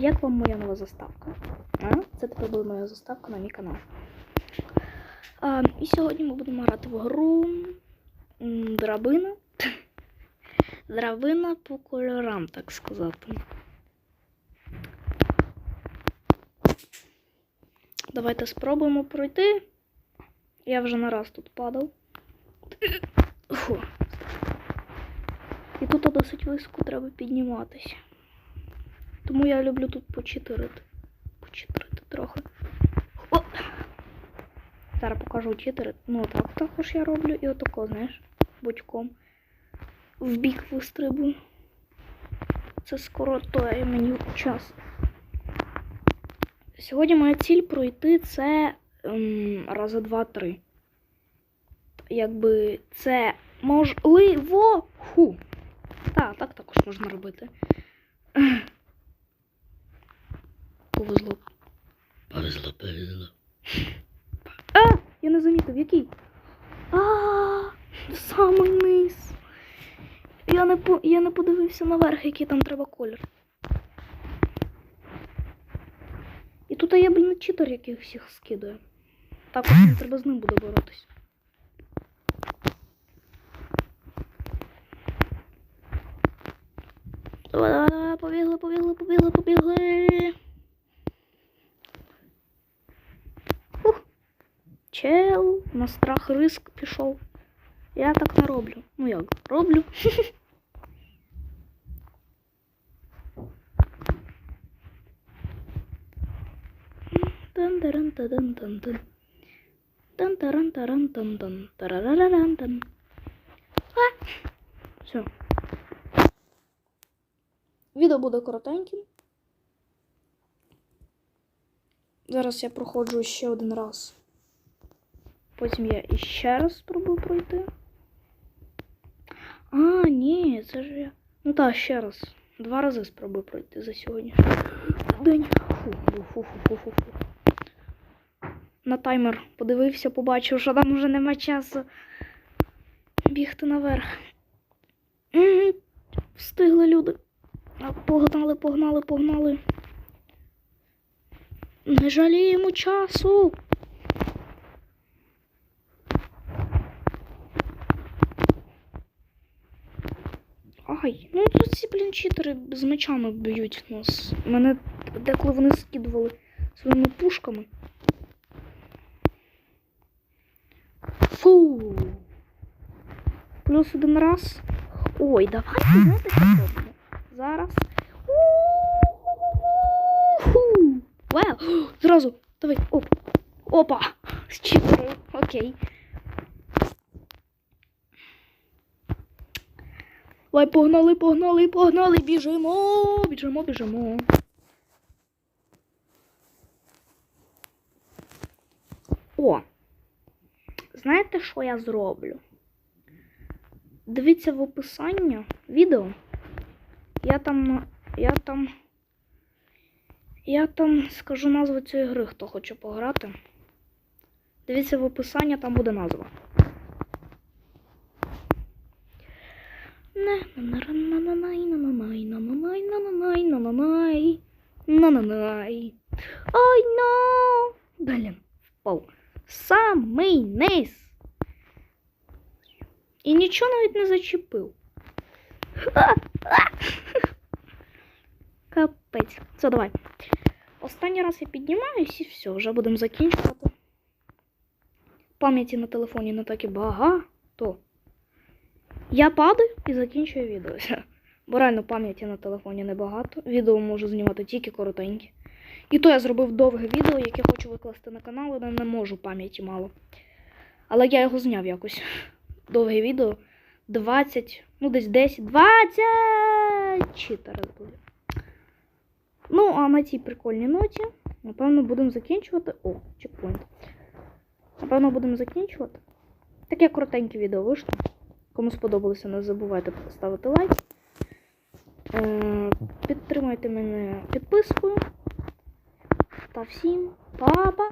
як вам моя нова заставка? А? Це тепер буде моя заставка на мій канал. А, і сьогодні ми будемо грати в гру Драбина. Драбина по кольорам, так сказати. Давайте спробуємо пройти. Я вже не раз тут падав. Фу. І тут досить високо треба підніматися. Тому я люблю тут почитерити. Почитерити трохи. О! Зараз покажу читери. Ну так також я роблю і отако, знаєш, бочком. В бік вистрибую. Це скоро тоє мені час. Сьогодні моя ціль пройти це ем, рази два-три. Якби це можливо. Ху. Так, так також можна робити. Повезло. Повезло, повезло. А! Я не замітив, який. А, самий низ. Я не, по, я не подивився наверх, який там треба колір. І тут є, блін, читер, який всіх скидає. Також мені треба з ним буде боротись. Давай, давай, давай, побігли, побігли, побігли, побігли. Чел, на страх риск пішов. Я так не роблю. Ну як, роблю. Тан-таран-таран-тан-тан. Тарарараран-тан. А! Все. Відео буде коротеньким. Зараз я проходжу ще один раз. Потім я іще раз спробую пройти. А, ні, це ж я. Ну так, ще раз. Два рази спробую пройти за сьогоднішній день. Фу, фу, фу, фу, фу, фу. На таймер подивився, побачив, що там вже нема часу бігти наверх. Встигли люди. Погнали, погнали, погнали. Не жаліємо часу. Ай, ну тут ці, блін, читери з мечами б'ють нас. Мене деколи вони скидували своїми пушками. Фу. Плюс один раз. Ой, давайте, знаєте, що зробимо? Зараз. Вау! Зразу. Давай. Оп. Опа. Давай, погнали, погнали, погнали, біжимо, біжимо, біжимо. О, знаєте, що я зроблю? Дивіться в описанні відео. Я там, я там, я там скажу назву цієї гри, хто хоче пограти. Дивіться в описанні, там буде назва. Нананай. Ой, но! Блін, впав. Самий низ. І нічого навіть не зачепив. Капець. Все, давай. Останній раз я піднімаюсь і все, вже будемо закінчувати. Пам'яті на телефоні не так і багато. Я падаю і закінчую відео. Бо реально пам'яті на телефоні небагато. Відео можу знімати тільки коротенькі. І то я зробив довге відео, яке хочу викласти на канал, але не можу пам'яті мало. Але я його зняв якось. Довге відео. 20, ну десь 10, 20 читери буде. Ну, а на цій прикольній ноті, напевно, будемо закінчувати. О, чекпоінт. Напевно, будемо закінчувати. Таке коротеньке відео вийшло. Кому сподобалося, не забувайте поставити лайк. Е, Підтримайте мене підпискою. Та всім па-па!